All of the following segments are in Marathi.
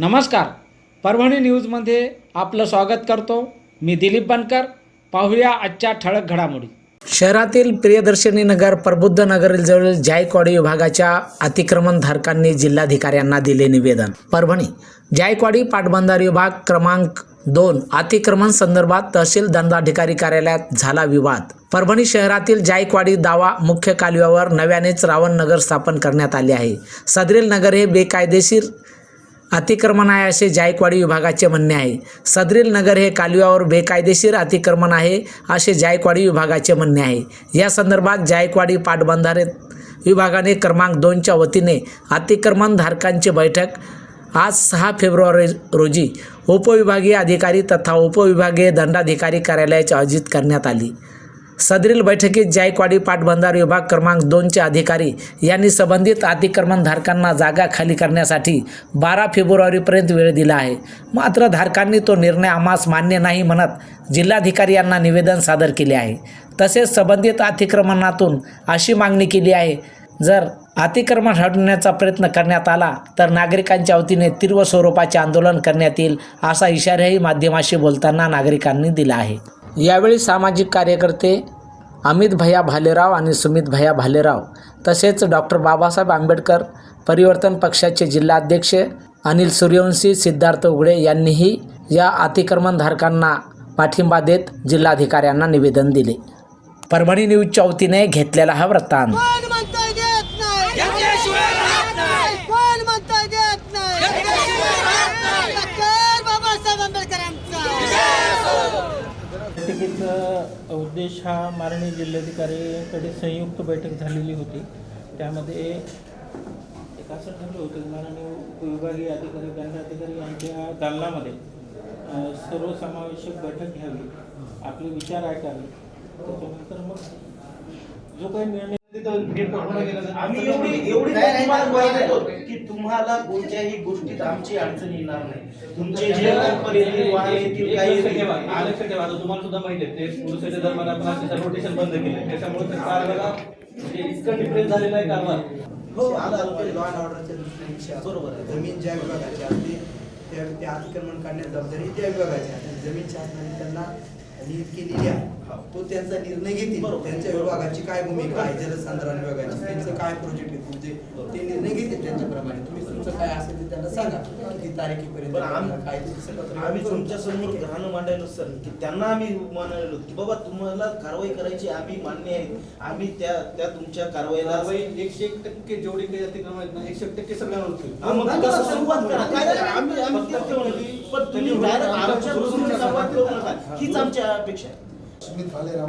नमस्कार. परभणी न्यूजमध्ये आपलं स्वागत करतो. मी दिलीप बनकर. पाहूया आजच्या ठळक घडामोडी. शहरातील प्रियदर्शनी नगर प्रबुद्ध नगरजवळ जायकवाडी विभागाच्या अतिक्रमणधारकांनी जिल्हाधिकाऱ्यांना दिले निवेदन. परभणी जायकवाडी पाटबंधार विभाग क्रमांक दोन अतिक्रमण संदर्भात तहसील दंडाधिकारी कार्यालयात झाला विवाद. परभणी शहरातील जायकवाडी दावा मुख्य कालव्यावर नव्यानेच रावण नगर स्थापन करण्यात आले आहे. सदरील नगर हे बेकायदेशीर अतिक्रमण आहे असे जायकवाडी विभागाचे म्हणणे आहे. सदरील नगर हे कालव्यावर बेकायदेशीर अतिक्रमण आहे असे जायकवाडी विभागाचे म्हणणे आहे. या संदर्भात जायकवाडी पाटबंधारे विभागाने क्रमांक दोनच्या वतीने अतिक्रमणधारकांची बैठक आज सहा फेब्रुवारी रोजी उपविभागीय अधिकारी तथा उपविभागीय दंडाधिकारी कार्यालयाच्या आयोजित करण्यात आली. सदरील बैठकीत जायकवाडी पाटबंधार विभाग क्रमांक दोनचे अधिकारी यांनी संबंधित अतिक्रमणधारकांना जागा खाली करण्यासाठी बारा फेब्रुवारीपर्यंत वेळ दिला आहे. मात्र धारकांनी तो निर्णय आम्हास मान्य नाही म्हणत जिल्हाधिकारी यांना निवेदन सादर केले आहे. तसेच संबंधित अतिक्रमणातून अशी मागणी केली आहे जर अतिक्रमण हटवण्याचा प्रयत्न करण्यात आला तर नागरिकांच्या वतीने तीव्र स्वरूपाचे आंदोलन करण्यात येईल असा इशाराही माध्यमाशी बोलताना नागरिकांनी दिला आहे. यावेळी सामाजिक कार्यकर्ते अमित भैया भालेराव आणि सुमित भैया भालेराव तसेच डॉक्टर बाबासाहेब आंबेडकर परिवर्तन पक्षाचे जिल्हाध्यक्ष अनिल सूर्यवंशी सिद्धार्थ उघडे यांनीही या अतिक्रमणधारकांना पाठिंबा देत जिल्हाधिकाऱ्यांना निवेदन दिले. परभणी न्यूजच्या वतीने घेतलेला हा वृत्तांत कोण म्हणताय देत नाही कोण म्हणताय देत नाही डॉक्टर बाबासाहेब आंबेडकरांचा बैठकीचा उद्देश हा माननीय जिल्हाधिकारीकडे संयुक्त बैठक झालेली होती. त्यामध्ये एक असं ठरलं होतं माननीय उपविभागीय अधिकारी दंडाधिकारी यांच्या दालनामध्ये सर्वसमावेशक बैठक घ्यावी आपले विचार ऐकावे. त्याच्यानंतर मग जो काही निर्णय आम्ही एवढी एवढी तुम्हाला ग्वाही देतो की तुम्हाला कोणत्याही गोष्टीत आमची अडचण येणार नाही. तुमचे जे वाहन येतील, काही येतील. ठेवा तुम्हाला सुद्धा माहिती आहे ते पुरुषाच्या दरम्यान आपण असे रोटेशन बंद केले त्याच्यामुळे ते कारभाराला म्हणजे इतकं डिप्रेस झालेला आहे कारभार. हो आलं लॉ अँड ऑर्डरच्या दृष्टीने बरोबर आहे. जमीन ज्या विभागाची असते त्या ते अतिक्रमण करण्याची जबाबदारी त्या विभागाची आहे जमीन शासनाने त्यांना नियुक्त केलेली आहे. तो त्यांचा निर्णय घेतील. त्यांच्या विभागाची काय भूमिका आहे? जलसंधारण विभागाची. त्यांचं काय प्रोजेक्ट आहे? तुमचे ते निर्णय घेतील त्यांच्याप्रमाणे. तुम्ही तुमचं काय असेल ते त्यांना सांगा. किती तारखेपर्यंत काय आम्ही तुमच्या. समोर घरानं मांडायलो सर की त्यांना आम्ही म्हणालो की बाबा तुम्हाला कारवाई करायची आम्ही मान्य आहे. आम्ही त्या त्या तुमच्या कारवाईला कारवाई एकशे एक टक्के जेवढी काही अतिक्रमण आहेत ना एकशे एक टक्के. हा, तसं सुरुवात करा? आम्ही आम्ही की, पण तुम्ही आमच्या हीच अपेक्षा आहे सुमित भालेराव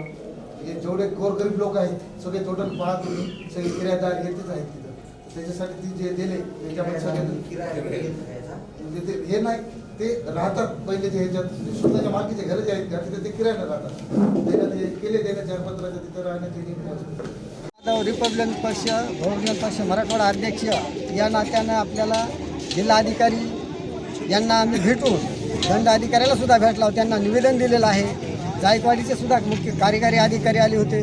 हे जेवढे गोरगरीब लोक आहेत सगळे टोटल पहा तुम्ही सगळे किरायदार येतेच आहेत तिथं. त्याच्यासाठी ती जे दिले त्याच्यामध्ये सगळे. म्हणजे ते हे नाही ते राहतात पहिले जे ह्याच्यात. स्वतःच्या मालकीचे घरं जे आहेत त्या तिथे ते किरायानं राहतात. त्याला ते केले त्याने चार तिथं राहण्याचे रिपब्लिकन पक्ष बहुजन पक्ष मराठवाडा अध्यक्ष या नात्यानं आपल्याला जिल्हाधिकारी यांना आम्ही भेटून दंड अधिकाऱ्याला सुद्धा भेटला. त्यांना निवेदन दिलेलं आहे. जायकवाडीचे सुद्धा मुख्य कार्यकारी अधिकारी आले होते.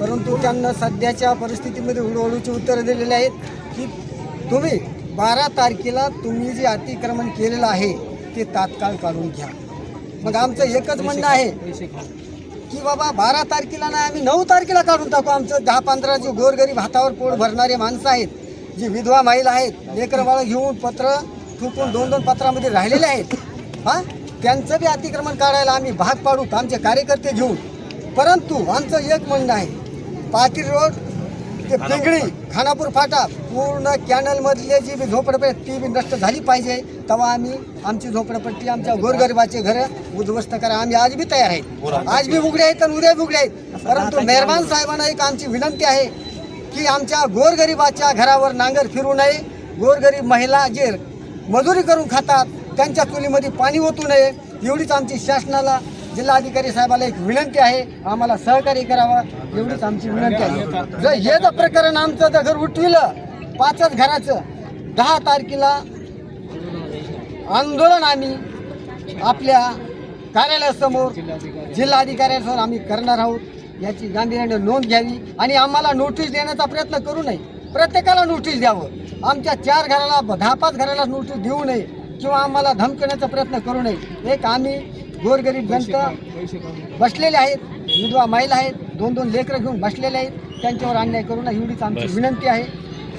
परंतु त्यांना सध्याच्या परिस्थितीमध्ये हळूहळूची उत्तरं दिलेली आहेत की तुम्ही बारा तारखेला तुम्ही जे अतिक्रमण केलेलं आहे ते तात्काळ काढून घ्या. मग आमचं एकच म्हणणं आहे की बाबा बारा तारखेला नाही आम्ही नऊ तारखेला काढून टाकू. आमचं दहा पंधरा जे गोरगरीब हातावर पोट भरणारे माणसं आहेत जी विधवा महिला आहेत लेकरं बाळं घेऊन पत्र ठुकून दोन दोन पत्रामध्ये राहिलेले आहेत. हां? त्यांचं बी अतिक्रमण काढायला आम्ही भाग पाडू आमचे कार्यकर्ते घेऊन. परंतु आमचं एक म्हणणं आहे पाटील रोड ते पिंगळी खानापूर फाटा पूर्ण कॅनलमधले जी बी झोपडपट्टी ती बी नष्ट झाली पाहिजे. तेव्हा आम्ही आमची झोपडपट्टी आमच्या गोरगरिबाचे घरं उद्ध्वस्त करा. आम्ही आज बी तयार आहेत. आज बी उघडे आहेत आणि उद्या उघडे आहेत. परंतु मेहरबान साहेबांना एक आमची विनंती आहे की आमच्या गोरगरिबाच्या घरावर नांगर फिरू नये. गोरगरीब महिला जे मजुरी करून खातात त्यांच्या चुलीमध्ये पाणी ओतू नये. एवढीच आमची शासनाला जिल्हाधिकारी साहेबाला एक विनंती आहे. आम्हाला सहकार्य करावं. एवढीच आमची विनंती आहे. जर हे जर प्रकरण आमचं जर घर उठविलं पाचच घराचं दहा तारखेला आंदोलन आम्ही आपल्या कार्यालयासमोर जिल्हाधिकाऱ्यांसमोर आम्ही करणार आहोत. याची गांभीर्याने नोंद घ्यावी आणि आम्हाला नोटीस देण्याचा प्रयत्न करू नये. प्रत्येकाला नोटीस द्यावं. आमच्या चार घराला दहा पाच घराला नोटीस देऊ नये. किंवा आम्हाला धमकण्याचा प्रयत्न करू नये. एक आम्ही गोरगरीब जनता बसलेले आहेत. विधवा महिला आहेत. दोन दोन लेकरं घेऊन बसलेले आहेत. त्यांच्यावर अन्याय करू नये. एवढीच आमची विनंती आहे.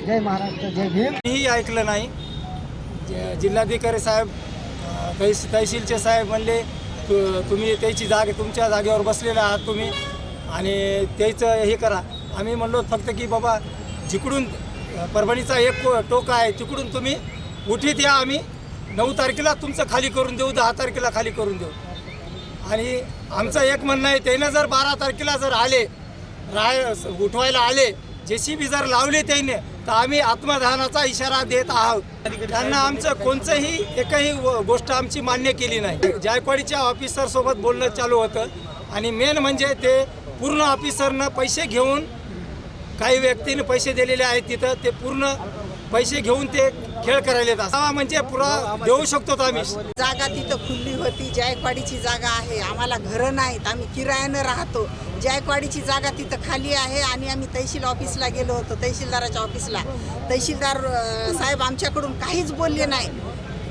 जय महाराष्ट्र जय भीम. ही ऐकलं नाही. जे- जिल्हाधिकारी साहेब तहस तहसीलचे साहेब म्हणले तु- तुम्ही त्याची जागे तुमच्या जागेवर बसलेले आहात तुम्ही आणि त्याचं हे करा. आम्ही म्हणलो फक्त की बाबा जिकडून परभणीचा एक टोका आहे तिकडून तुम्ही उठीत या आम्ही नऊ तारखेला तुमचं खाली करून देऊ दहा तारखेला खाली करून देऊ. आणि आमचं एक म्हणणं आहे त्यानं जर बारा तारखेला जर आले राय उठवायला आले जे सी बी जर लावले त्याने तर आम्ही आत्मदहनाचा इशारा देत आहोत. त्यांना आमचं कोणचंही एकही व- गोष्ट आमची मान्य केली नाही. जायकवाडीच्या ऑफिसरसोबत बोलणं चालू होतं. आणि मेन म्हणजे ते पूर्ण ऑफिसरनं पैसे घेऊन काही व्यक्तीने पैसे दिलेले आहेत तिथं ते पूर्ण पैसे घेऊन ते खेळ करायला येतात. म्हणजे पुरा देऊ शकतो आम्ही. जागा तिथं खुल्ली होती. जायकवाडीची जागा आहे. आम्हाला घरं नाहीत. आम्ही किरायानं राहतो. जायकवाडीची जागा तिथं खाली आहे आणि आम्ही तहसील ऑफिसला गेलो होतो. तहसीलदाराच्या ऑफिसला. तहसीलदार साहेब आमच्याकडून काहीच बोलले नाही.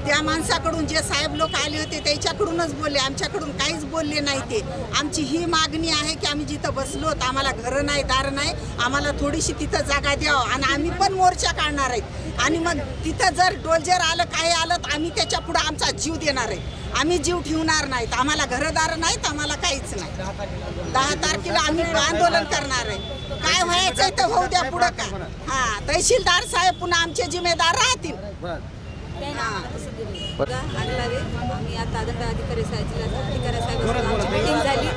त्या माणसाकडून जे साहेब लोक आले होते त्याच्याकडूनच बोलले. आमच्याकडून काहीच बोलले नाही ते. आमची ही मागणी आहे की आम्ही जिथं बसलो तर आम्हाला घरं नाही दार नाही आम्हाला थोडीशी तिथं जागा द्यावं. आणि आम्ही पण मोर्चा काढणार आहेत. आणि मग तिथं जर डोलजर आलं काय आलं तर आम्ही त्याच्या पुढं आमचा जीव देणार आहे आम्ही जीव ठेवणार नाहीत. आम्हाला घरदार नाहीत आम्हाला काहीच नाही. दहा तारखेला आम्ही आंदोलन करणार आहे. काय व्हायचंय तर होऊ द्या पुढं का हा तहसीलदार साहेब पुन्हा आमचे जिम्मेदार राहतील. आणलावे आम्ही आता दंड अधिकारी साहेब अधिकारी साहेब आमची मीटिंग झाली.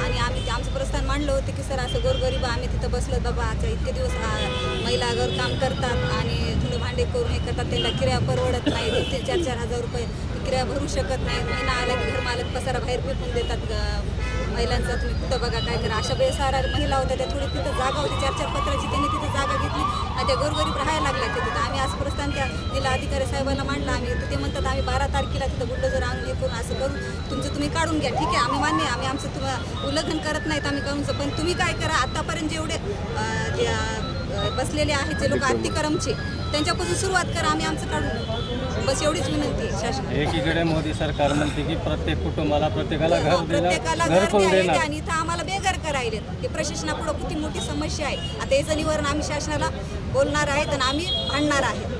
आणि आम्ही ते आमचं प्रस्थान मांडलं होतं की सर असं गोरगरीब आम्ही तिथं बसलो बाबा. आता इतके दिवस महिला घर काम करतात आणि धुणे भांडे करून हे करतात. त्यांना किराया परवडत नाही. दोन तीन चार चार हजार रुपये ते किराया भरू शकत नाही. महिना आला की घरमालक पसारा बाहेर फेकून देतात महिलांचा. तुम्ही कुठं बघा काय करा. अशा बेसारा महिला होत्या. त्या थोडी तिथं जागा होती. चार चार पत्राची त्यांनी तिथं जागा घेतली. आणि त्या गोरगरीब राहायला लागल्या तिथं. तर आम्ही आज प्रस्थान त्या जिल्हा अधिकारी साहेबांना मांडला आम्ही. तर ते म्हणतात आम्ही बारा तारखेला तिथं बुलडोजर आणून हे करून असं करू तुमचं तुम्ही काढून घ्या. ठीक आहे आम्ही मान्य आम्ही आमचं तुम्हाला उल्लंघन करत नाहीत आम्ही काढून पण तुम्ही काय करा आतापर्यंत जेवढे जे बसलेले आहेत जे लोक अतिक्रमचे त्यांच्यापासून सुरुवात करा. आम्ही आमचं काढून. बस एवढीच विनंती आहे शासन एकीकडे मोदी सरकार म्हणते की प्रत्येक कुटुंबाला प्रत्येकाला घर प्रत्येकाला घर द्यायला आणि इथं आम्हाला बेघर करायले हे प्रशासनापुढं किती मोठी समस्या आहे. आता याचं निवारण आम्ही शासनाला बोलणार आहेत आणि आम्ही आणणार आहे.